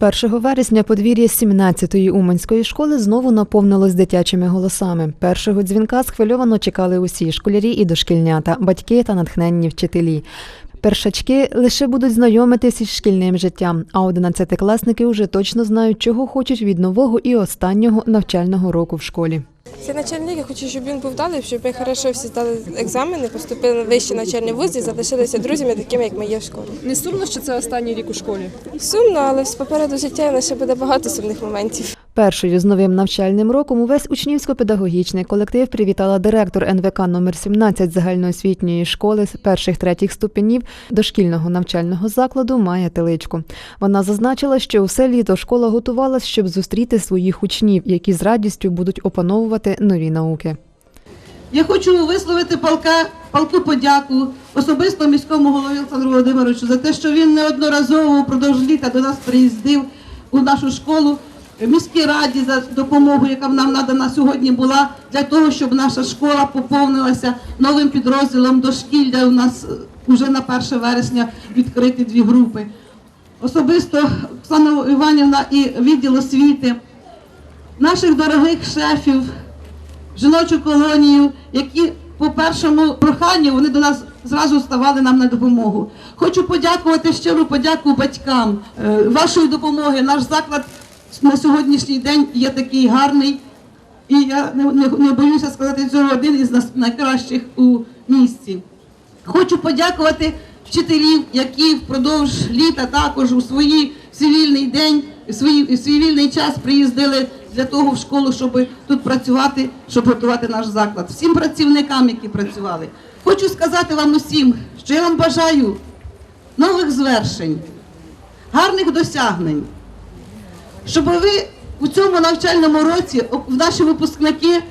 1 вересня подвір'я 17-ї Уманської школи знову наповнилось дитячими голосами. Першого дзвінка схвильовано чекали усі школярі і дошкільнята, батьки та натхненні вчителі. Першачки лише будуть знайомитись із шкільним життям, а одинадцятикласники уже точно знають, чого хочуть від нового і останнього навчального року в школі. Це начальник, я хочу, щоб він був далі, щоб ми хорошо всі здали екзамени, поступили в вищі навчальні вузи і залишилися друзями, такими, як ми є в школі. Не сумно, що це останній рік у школі. Сумно, але попереду життя в нас ще буде багато сумних моментів. Першою з новим навчальним роком увесь учнівсько-педагогічний колектив привітала директор НВК номер 17 загальноосвітньої школи з перших третіх ступенів дошкільного навчального закладу Майя Теличко. Вона зазначила, що усе літо школа готувалась, щоб зустріти своїх учнів, які з радістю будуть опановувати нові науки. Я хочу висловити палка, палку подяку особисто міському голові Олександру Володимировичу за те, що він неодноразово впродовж літа до нас приїздив у нашу школу. Міській раді за допомогу, яка нам надана сьогодні була для того, щоб наша школа поповнилася новим підрозділом дошкілля. У нас вже на 1 вересня відкриті дві групи. Особисто Оксана Іванівна і відділ освіти, наших дорогих шефів, жіночу колонію, які по першому проханню вони до нас зразу ставали нам на допомогу. Хочу подякувати щиру подяку батькам Е, вашої допомоги. Наш заклад на сьогоднішній день є такий гарний, і я не, не, не боюся сказати цього один із найкращих у місті. Хочу подякувати вчителів, які впродовж літа також у свій вільний день, у свій, свій вільний час приїздили для того в школу, щоб тут працювати, щоб готувати наш заклад. Всім працівникам, які працювали. Хочу сказати вам усім, що я вам бажаю нових звершень, гарних досягнень, щоб ви у цьому навчальному році, наші випускники,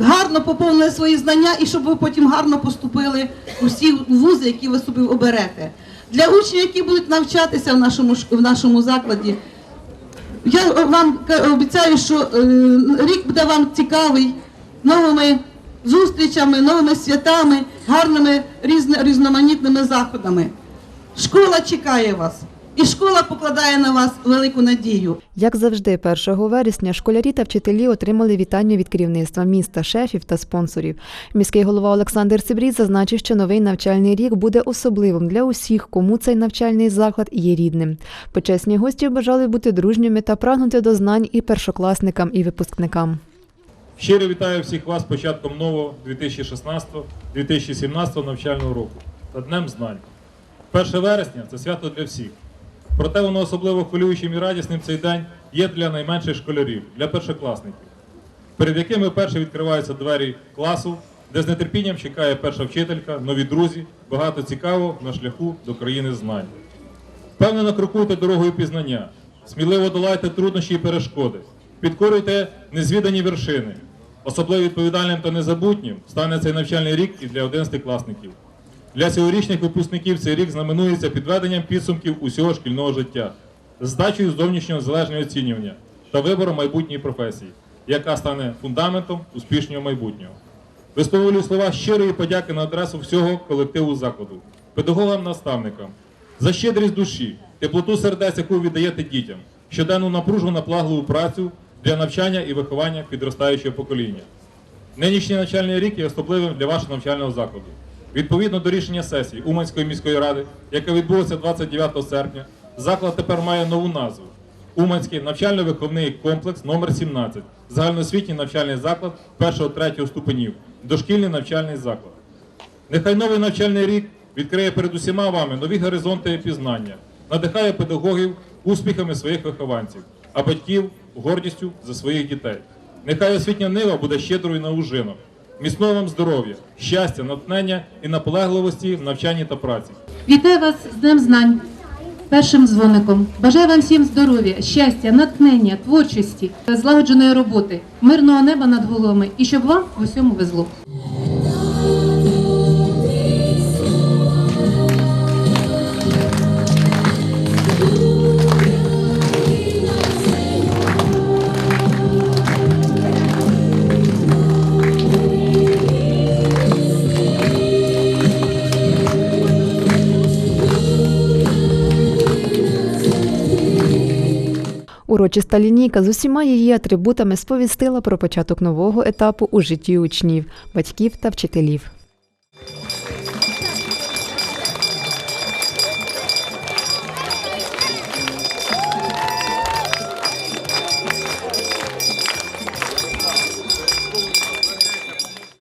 гарно поповнили свої знання і щоб ви потім гарно поступили у всі вузи, які ви собі оберете. Для учнів, які будуть навчатися в нашому в нашому закладі, я вам обіцяю, що е, рік буде вам цікавий новими зустрічами, новими святами, гарними різноманітними заходами. Школа чекає вас, і школа покладає на вас велику надію. Як завжди, 1 вересня школярі та вчителі отримали вітання від керівництва міста, шефів та спонсорів. Міський голова Олександр Цибрій зазначив, що новий навчальний рік буде особливим для усіх, кому цей навчальний заклад є рідним. Почесні гості бажали бути дружніми та прагнути до знань і першокласникам, і випускникам. Щиро вітаю всіх вас з початком нового 2016-2017 навчального року та Днем знань. 1 вересня це свято для всіх. Проте воно особливо хвилюючим і радісним цей день є для найменших школярів, для першокласників, перед якими вперше відкриваються двері класу, де з нетерпінням чекає перша вчителька, нові друзі, багато цікавого на шляху до країни знань. Впевнено крокуйте дорогою пізнання, сміливо долайте труднощі і перешкоди, підкорюйте незвідані вершини. Особливо відповідальним та незабутнім стане цей навчальний рік і для 11-класників. Для цьогорічних випускників цей рік знаменується підведенням підсумків усього шкільного життя, здачею зовнішнього залежного оцінювання та вибором майбутньої професії, яка стане фундаментом успішного майбутнього. Висловлюю слова щирої подяки на адресу всього колективу закладу, педагогам, наставникам, за щедрість душі, теплоту сердець, яку віддаєте дітям, щоденну напружену наплагливу працю для навчання і виховання підростаючого покоління. Нинішній навчальний рік є особливим для вашого навчального закладу. Відповідно до рішення сесії Уманської міської ради, яке відбулося 29 серпня, заклад тепер має нову назву Уманський навчально-виховний комплекс номер 17 загальноосвітній навчальний заклад 1-3 ступенів, дошкільний навчальний заклад. Нехай новий навчальний рік відкриє перед усіма вами нові горизонти і пізнання, надихає педагогів успіхами своїх вихованців, а батьків гордістю за своїх дітей. Нехай освітня нива буде щедрою на ужинок. Міцного вам здоров'я, щастя, натхнення і наполегливості в навчанні та праці. Вітаю вас з Днем знань, першим дзвоником. Бажаю вам всім здоров'я, щастя, натхнення, творчості, злагодженої роботи, мирного неба над головами і щоб вам в усьому везло. Урочиста лінійка з усіма її атрибутами сповістила про початок нового етапу у житті учнів, батьків та вчителів.